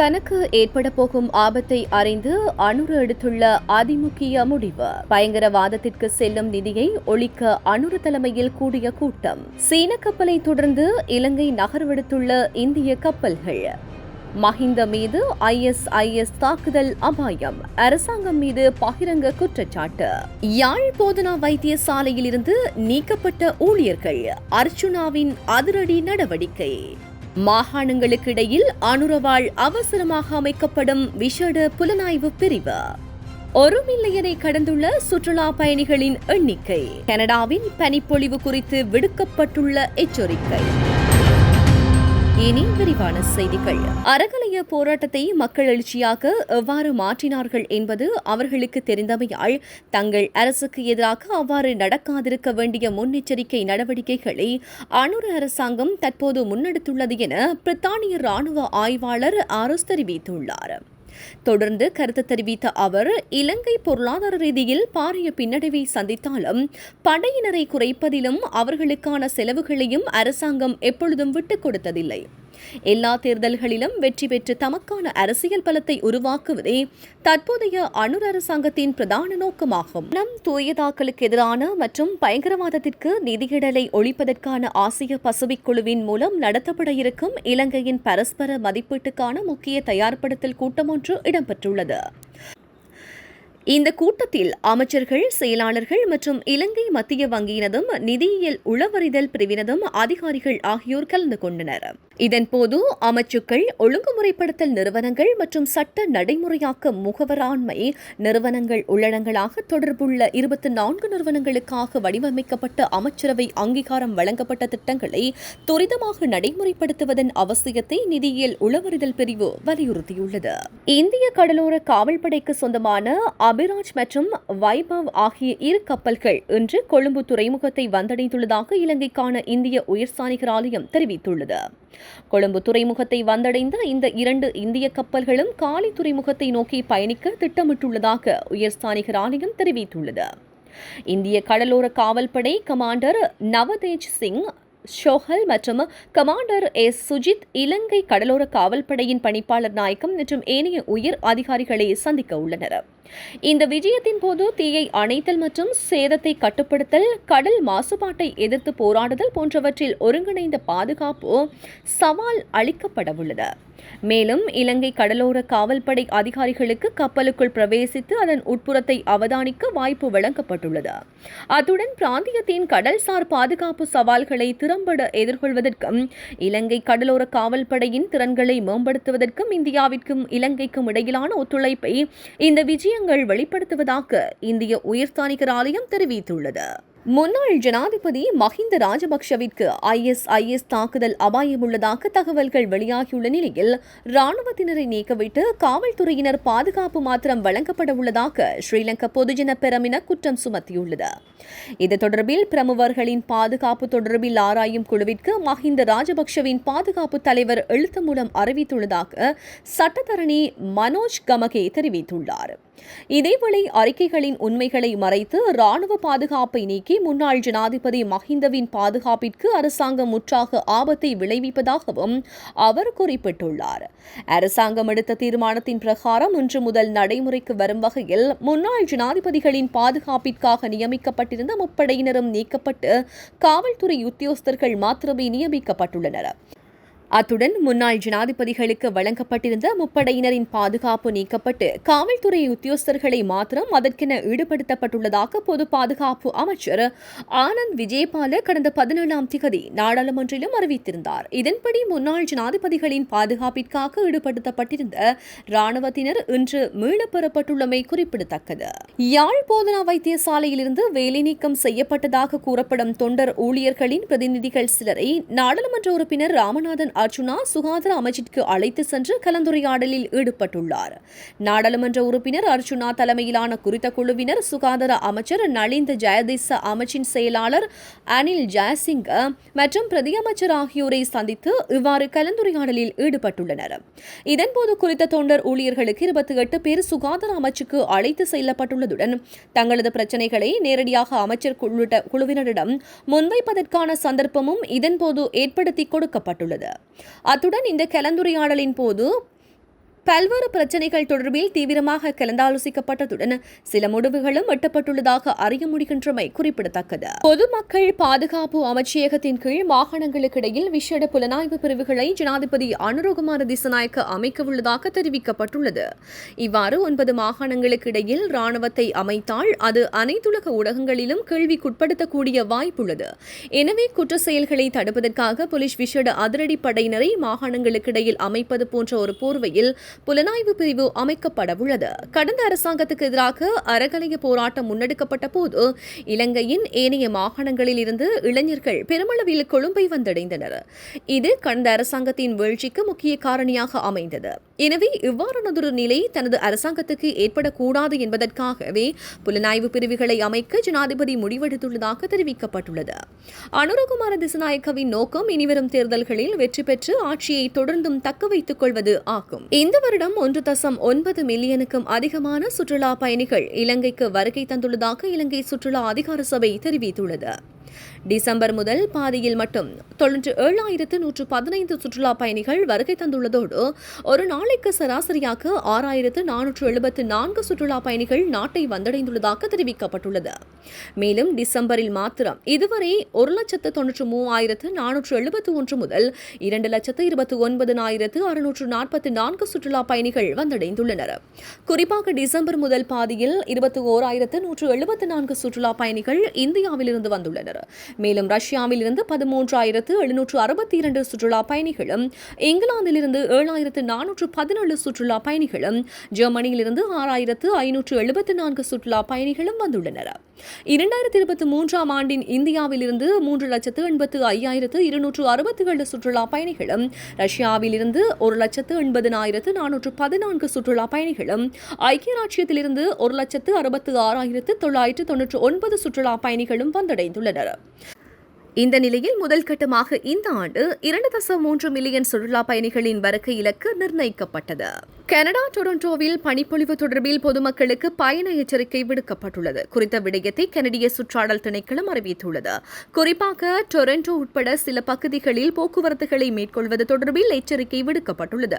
தனக்கு ஏற்பட போகும் ஆபத்தை அறிந்து அனுரு எடுத்துள்ள அதிமுக்கிய முடிவு. பயங்கரவாதத்திற்கு செல்லும் நிதியை ஒழிக்க அனுரு தலைமையில் கூடிய கூட்டம். சீன கப்பலை தொடர்ந்து இலங்கை நகர்வெடுத்துள்ள இந்திய கப்பல்கள். மஹிந்த மீது ஐஎஸ்ஐஎஸ் தாக்குதல் அபாயம். அரசாங்கம் மீது பகிரங்க குற்றச்சாட்டு. யாழ் போதனா வைத்தியசாலையில் இருந்து நீக்கப்பட்ட ஊழியர்கள் அர்ச்சுனாவின் அதிரடி நடவடிக்கை. மாகாணங்களுக்கு இடையில் அனுரவால் அவசரமாக அமைக்கப்படும் விசேட புலனாய்வு பிரிவு. ஒரு மில்லியனை கடந்துள்ள சுற்றுலா பயணிகளின் எண்ணிக்கை. கனடாவின் பனிப்பொழிவு குறித்து விடுக்கப்பட்டுள்ள எச்சரிக்கை. இனி விரிவான செய்திகள். அறகலைய போராட்டத்தை மக்கள் எழுச்சியாக எவ்வாறு மாற்றினார்கள் என்பது அவர்களுக்கு தெரிந்தமையால் தங்கள் அரசுக்கு எதிராக அவ்வாறு நடக்காதிருக்க வேண்டிய முன்னெச்சரிக்கை நடவடிக்கைகளை அனுர அரசாங்கம் தற்போது முன்னெடுத்துள்ளது என பிரித்தானிய ராணுவ ஆய்வாளர் ஆரோஸ் தெரிவித்துள்ளார். தொடர்ந்து கருத்து தெரிவித்த அவர் இலங்கை பொருளாதார ரீதியில் பாரிய பின்னடைவை சந்தித்தாலும் படையினரை குறைப்பதிலும் அவர்களுக்கான செலவுகளையும் அரசாங்கம் எப்பொழுதும் விட்டுக் கொடுத்ததில்லை. எல்லா தேர்தல்களிலும் வெற்றி பெற்று தமக்கான அரசியல் பலத்தை உருவாக்குவதே தற்போதைய அணுர் அரசாங்கத்தின் பிரதான நோக்கமாகும். நம் தூயதாக்கலுக்கு எதிரான மற்றும் பயங்கரவாதத்திற்கு நிதியிடலை ஒழிப்பதற்கான ஆசிய பசிபிக் குழுவின் மூலம் நடத்தப்பட இருக்கும் இலங்கையின் பரஸ்பர மதிப்பீட்டுக்கான முக்கிய தயார்படுத்தல் கூட்டம் ஒன்று இடம்பெற்றுள்ளது. இந்த கூட்டத்தில் அமைச்சர்கள் செயலாளர்கள் மற்றும் இலங்கை மத்திய வங்கியினதும் நிதியியல் உளவறிதல் பிரிவினதும் அதிகாரிகள் ஆகியோர் கலந்து கொண்டனர். இதன்போது அமைச்சுக்கள் ஒழுங்குமுறைப்படுத்தல் நிறுவனங்கள் மற்றும் சட்ட நடைமுறையாக்க முகவராண்மை நிறுவனங்கள் உள்ளடங்களாக தொடர்புள்ள இருபத்தி நான்கு நிறுவனங்களுக்காக வடிவமைக்கப்பட்ட அமைச்சரவை அங்கீகாரம் வழங்கப்பட்ட திட்டங்களை துரிதமாக நடைமுறைப்படுத்துவதன் அவசியத்தை நிதியியல் உளவறிதல் பிரிவு வலியுறுத்தியுள்ளது. இந்திய கடலோர காவல்படைக்கு சொந்தமான அபிராஜ் மற்றும் வைபவ் ஆகிய இரு கப்பல்கள் இன்று கொழும்பு துறைமுகத்தை வந்தடைந்துள்ளதாக இலங்கைக்கான இந்திய உயர்ஸ்தானிகர் ஆலயம் தெரிவித்துள்ளது. கொழும்பு துறைமுகத்தை வந்தடைந்த இந்த இரண்டு இந்திய கப்பல்களும் காலி துறைமுகத்தை நோக்கி பயணிக்க திட்டமிட்டுள்ளதாக உயர்ஸ்தானிகர் ஆணையம் தெரிவித்துள்ளது. இந்திய கடலோர காவல்படை கமாண்டர் நவதேஜ் சிங் ஷோஹல் மற்றும் கமாண்டர் எஸ். சுஜித் இலங்கை கடலோர காவல்படையின் பணிப்பாளர் நாயகம் மற்றும் ஏனைய உயர் அதிகாரிகளை சந்திக்க உள்ளனர். இந்த விஜயத்தின் போது தீயை அணைத்தல் மற்றும் சேதத்தை கட்டுப்படுத்தல் கடல் மாசுபாட்டை எதிர்த்து போராடுதல் போன்றவற்றில் ஒருங்கிணைந்த பாதுகாப்பு சவால் அளிக்கப்படவுள்ளது. மேலும் இலங்கை கடலோர காவல்படை அதிகாரிகளுக்கு கப்பலுக்குள் பிரவேசித்து அதன் உட்புறத்தை அவதானிக்க வாய்ப்பு வழங்கப்பட்டுள்ளது. அத்துடன் பிராந்தியத்தின் கடல்சார் பாதுகாப்பு சவால்களை திறம்பட எதிர்கொள்வதற்கும் இலங்கை கடலோர காவல்படையின் திறன்களை மேம்படுத்துவதற்கும் இந்தியாவிற்கும் இலங்கைக்கும் இடையிலான ஒத்துழைப்பை இந்த விஜயங்கள் வெளிப்படுத்துவதாக இந்திய உயர்ஸ்தானிகர் ஆலயம் தெரிவித்துள்ளது. முன்னாள் ஜனாதிபதி மஹிந்த ராஜபக்ஷவிற்கு ஐஎஸ்ஐஎஸ் தாக்குதல் அபாயம் உள்ளதாக தகவல்கள் வெளியாகியுள்ள நிலையில் ராணுவத்தினரை நீக்கவிட்டு காவல்துறையினர் பாதுகாப்பு மாத்திரம் வழங்கப்பட உள்ளதாக ஸ்ரீலங்கா பொதுஜன பெரமின குற்றம் சுமத்தியுள்ளது. இது தொடர்பில் பிரமுகர்களின் பாதுகாப்பு தொடர்பில் ஆராயும் குழுவிற்கு மஹிந்த ராஜபக்ஷவின் பாதுகாப்பு தலைவர் எழுத்து மூலம் அறிவித்துள்ளதாக சட்டத்தரணி மனோஜ் கமகே தெரிவித்துள்ளார். இதேவேளை அறிக்கைகளின் உண்மைகளை மறைத்து ராணுவ பாதுகாப்பை நீக்கி முன்னாள் ஜனாதிபதி மஹிந்தவின் பாதுகாப்பிற்கு அரசாங்கம் முற்றாக ஆபத்தை விளைவிப்பதாகவும் அவர் குறிப்பிட்டுள்ளார். அரசாங்கம் எடுத்த தீர்மானத்தின் பிரகாரம் இன்று முதல் நடைமுறைக்கு வரும் வகையில் முன்னாள் ஜனாதிபதிகளின் பாதுகாப்பிற்காக நியமிக்கப்பட்டிருந்த முப்படையினரும் நீக்கப்பட்டு காவல்துறை உத்தியோகஸ்தர்கள் மாத்திரமே நியமிக்கப்பட்டுள்ளனர். அத்துடன் முன்னாள் ஜனாதிபதிகளுக்கு வழங்கப்பட்டிருந்த முப்படையினரின் பாதுகாப்பு நீக்கப்பட்டு காவல்துறை உத்தியோகஸ்தர்களை மாத்திரம் அதற்கென ஈடுபடுத்தப்பட்டுள்ளதாக பொது பாதுகாப்பு அமைச்சர் ஆனந்த் விஜயபால கடந்த பதினேழாம் திகதி நாடாளுமன்றிலும் அறிவித்திருந்தார். இதன்படி முன்னாள் ஜனாதிபதிகளின் பாதுகாப்பிற்காக ஈடுபடுத்தப்பட்டிருந்த ராணுவத்தினர் இன்று மீளப்பெறப்பட்டுள்ளமை குறிப்பிடத்தக்கது. யாழ் போதனா வைத்தியசாலையிலிருந்து வேலை நீக்கம் செய்யப்பட்டதாக கூறப்படும் தொண்டர் ஊழியர்களின் பிரதிநிதிகள் சிலரை நாடாளுமன்ற உறுப்பினர் ராமநாதன் அர்ஜுனா சுகாதார அமைச்சிற்கு அழைத்து சென்று கலந்துரையாடலில் ஈடுபட்டுள்ளார். நாடாளுமன்ற உறுப்பினர் அர்ஜுனா தலைமையிலான குறித்த குழுவினர் சுகாதார அமைச்சர் நளிந்த ஜெயதிச அமைச்சின் செயலாளர் அனில் ஜெயசிங்க மற்றும் பிரதியமைச்சர் ஆகியோரை சந்தித்து இவ்வாறு கலந்துரையாடலில் ஈடுபட்டுள்ளனர். இதன்போது குறித்த தொண்டர் ஊழியர்களுக்கு இருபத்தி எட்டு பேர் சுகாதார அமைச்சுக்கு அழைத்து செல்லப்பட்டுள்ளதுடன் தங்களது பிரச்சினைகளை நேரடியாக அமைச்சர் உள்ளிட்ட குழுவினரிடம் முன்வைப்பதற்கான சந்தர்ப்பமும் இதன்போது ஏற்படுத்தி கொடுக்கப்பட்டுள்ளது. அத்துடன் இந்த கலந்துரையாடலின் போது பல்வேறு பிரச்சனைகள் தொடர்பில் தீவிரமாக கலந்தாலோசிக்கப்பட்டதுடன் சில முடிவுகளும் எட்டப்பட்டுள்ளதாக அறிய முடிகின்றமை குறிப்பிடத்தக்கது. பொதுமக்கள் பாதுகாப்பு அமைச்சகத்தின் கீழ் மாகாணங்களுக்கு இடையில் விசேட புலனாய்வு பிரிவுகளை ஜனாதிபதி அனுரகுமார திசநாயக்க அமைக்கவுள்ளதாக தெரிவிக்கப்பட்டுள்ளது. இவ்வாறு ஒன்பது மாகாணங்களுக்கு இடையில் ராணுவத்தை அமைத்தால் அது அனைத்துலக ஊடகங்களிலும் கேள்விக்குட்படுத்தக்கூடிய வாய்ப்புள்ளது. எனவே குற்ற செயல்களை தடுப்பதற்காக போலீஸ் விசேட அதிரடி படையினரை மாகாணங்களுக்கு இடையில் அமைப்பது போன்ற ஒரு போர்வையில் புலனாய்வு பிரிவு அமைக்கப்படவுள்ளது கடந்த அரசாங்கத்துக்கு எதிராக அறகலைய போராட்டம் முன்னெடுக்கப்பட்ட போது இலங்கையின் ஏனைய மாகாணங்களில் இருந்து இளைஞர்கள் பெருமளவில் கொழும்பை வந்தடைந்தனர். இது கடந்த அரசாங்கத்தின் வீழ்ச்சிக்கு முக்கிய காரணியாக அமைந்தது. எனவே இவ்வாறானதொரு நிலை தனது அரசாங்கத்துக்கு ஏற்படக்கூடாது என்பதற்காகவே புலனாய்வு பிரிவுகளை அமைக்க ஜனாதிபதி முடிவெடுத்துள்ளதாக தெரிவிக்கப்பட்டுள்ளது. அனுரகுமார திசநாயக்கவின் நோக்கம் இனிவரும் தேர்தல்களில் வெற்றி பெற்று ஆட்சியை தொடர்ந்தும் தக்க வைத்துக் கொள்வது ஆகும். இந்த வருடம் ஒன்று தசம் ஒன்பது மில்லியனுக்கும் அதிகமான சுற்றுலா பயணிகள் இலங்கைக்கு வருகை தந்துள்ளதாக இலங்கை சுற்றுலா அதிகார சபை தெரிவித்துள்ளது. டிசம்பர் முதல் பாதியில் மட்டும் தொன்னூற்று ஏழாயிரத்து நூற்று பதினைந்து சுற்றுலா பயணிகள் வருகை தந்துள்ளதோடு ஒரு நாளைக்கு சராசரியாக ஆறாயிரத்து நானூற்று எழுபத்து நான்கு சுற்றுலா பயணிகள் நாட்டை வந்தடைந்துள்ளதாக தெரிவிக்கப்பட்டுள்ளது. மேலும் டிசம்பரில் மாத்திரம் இதுவரை ஒரு லட்சத்து தொன்னூற்று மூவாயிரத்து நானூற்று எழுபத்து ஒன்று முதல் இரண்டு லட்சத்து இருபத்தி ஒன்பதினாயிரத்து அறுநூற்று நாற்பத்தி நான்கு சுற்றுலா பயணிகள் வந்தடைந்துள்ளனர். குறிப்பாக டிசம்பர் முதல் பாதியில் இருபத்தி ஓராயிரத்து நூற்று எழுபத்தி நான்கு சுற்றுலா பயணிகள் இந்தியாவிலிருந்து வந்துள்ளனர். மேலும் ரஷ்யாவில் இருந்து பதிமூன்றாயிரத்து எழுநூற்று அறுபத்தி இரண்டு சுற்றுலா பயணிகளும் இங்கிலாந்திலிருந்து ஏழாயிரத்து நானூற்று பதினேழு சுற்றுலா பயணிகளும் ஜெர்மனியிலிருந்து ஆறாயிரத்து ஐநூற்று எழுபத்தி நான்கு சுற்றுலா பயணிகளும் வந்துள்ளனர். இரண்டாயிரத்தி இருபத்தி மூன்றாம் ஆண்டின் இந்தியாவிலிருந்து மூன்று லட்சத்து எண்பத்து ஐயாயிரத்து இருநூற்று அறுபத்தி ஏழு சுற்றுலா பயணிகளும் ரஷ்யாவிலிருந்து ஒரு லட்சத்து எண்பதினாயிரத்து நானூற்று பதினான்கு சுற்றுலா பயணிகளும் ஐக்கிய ராச்சியத்திலிருந்து ஒரு லட்சத்து அறுபத்து ஆறாயிரத்து தொள்ளாயிரத்து தொன்னூற்று ஒன்பது சுற்றுலா பயணிகளும் வந்தடைந்துள்ளனர். இந்த நிலையில் முதல் கட்டமாக இந்த ஆண்டு இரண்டு தசம் மூன்று மில்லியன் சுற்றுலா பயணிகளின் வருகை இலக்கு நிர்ணயிக்கப்பட்டது. கனடா டொரண்டோவில் பனிப்பொழிவு தொடர்பில் பொதுமக்களுக்கு பயண எச்சரிக்கை விடுக்கப்பட்டுள்ளது. குறித்த விடயத்தை கனடிய சுற்றாடல் திணைக்களம் அறிவித்துள்ளது. குறிப்பாக டொரண்டோ உட்பட சில பகுதிகளில் போக்குவரத்துகளை மேற்கொள்வது தொடர்பில் எச்சரிக்கை விடுக்கப்பட்டுள்ளது.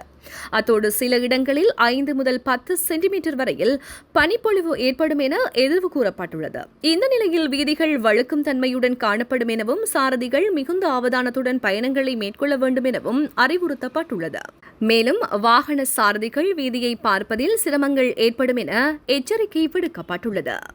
அத்தோடு சில இடங்களில் ஐந்து முதல் பத்து சென்டிமீட்டர் வரையில் பனிப்பொழிவு ஏற்படும் என எதிர்வு கூறப்பட்டுள்ளது. இந்த நிலையில் வீதிகள் வழுக்கும் தன்மையுடன் காணப்படும் எனவும் சாரதிகள் மிகுந்த ஆவதானத்துடன் பயணங்களை மேற்கொள்ள வேண்டும் எனவும் அறிவுறுத்தப்பட்டுள்ளது. மேலும் வாகன சாரதிகள் வீதியை பார்ப்பதில் சிரமங்கள் ஏற்படும் என எச்சரிக்கை விடுக்கப்பட்டுள்ளது.